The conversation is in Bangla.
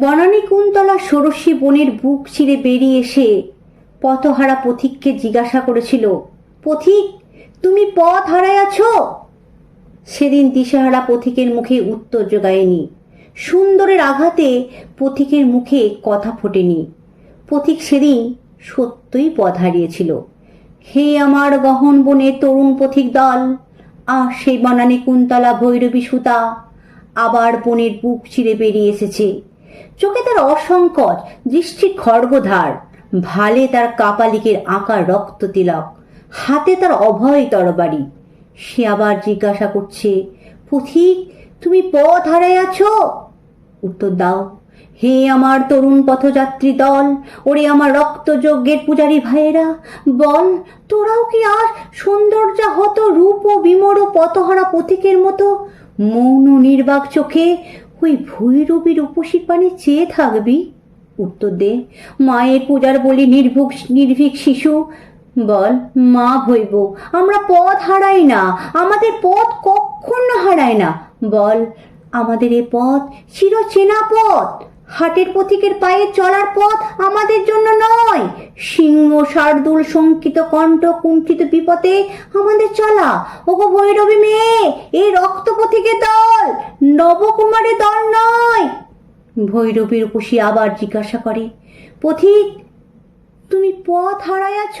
বনানী কুন্তলা ষোড়শী বনের বুক চিরে বেরিয়ে এসে পথহারা পথিককে জিজ্ঞাসা করেছিল, পথিক, তুমি পথ হারাইয়াছ সেদিন দিশেহারা পথিকের মুখে উত্তর জোগায়নি। সুন্দরের আঘাতে পথিকের মুখে কথা ফোটেনি। পথিক সেদিন সত্যই পথ হারিয়েছিল। হে আমার গহন বনে তরুণ পথিক দল, আহ সেই বানানে কুন্তলা ভৈরবী সুতা, আবার বনের বুক চিরে বেরিয়ে এসেছে। চোখে তার অসংকট, দৃষ্টি খড়গধার, ভালে তার কাপালিকের আঁকা রক্ত তিলক, হাতে তার অভয় তরবারি। সে আবার জিজ্ঞাসা করছে, পথিক, তুমি পথ হারাইয়াছ উত্তর দাও, হে আমার তরুণ পথযাত্রী দল, ওরে আমার রক্ত যজ্ঞের পূজারী ভাইয়েরা, বল, তোরাও কি আর সৌন্দর্যা হত রূপ ও বিমর পথহারা পথিকের মতো মৌন নির্বাক চোখে ওই ভৈরবীর উপসীর পানে চেয়ে থাকবি? উত্তর দে, মায়ের পূজার বলি নির্ভুক নির্ভীক শিশু। বল, মা ভৈব আমরা পথ হারাই না, আমাদের পথ কখনো হারায় না। বল, আমাদের এ পথ চির চেনা পথ। হাটের পথিকের পায়ে চলার পথ আমাদের জন্য নয়। সিংহ, শার্দুল, শঙ্কিত কণ্ঠ, কুণ্ঠিত বিপদে আমাদের চলা। ওগো ভৈরবী মেয়ে এই রক্ত পথিকের দল। নবকুমারের দল নয়। ভৈরবীর উপসী আবার জিজ্ঞাসা করে পথিক তুমি পথ হারাইয়াছ?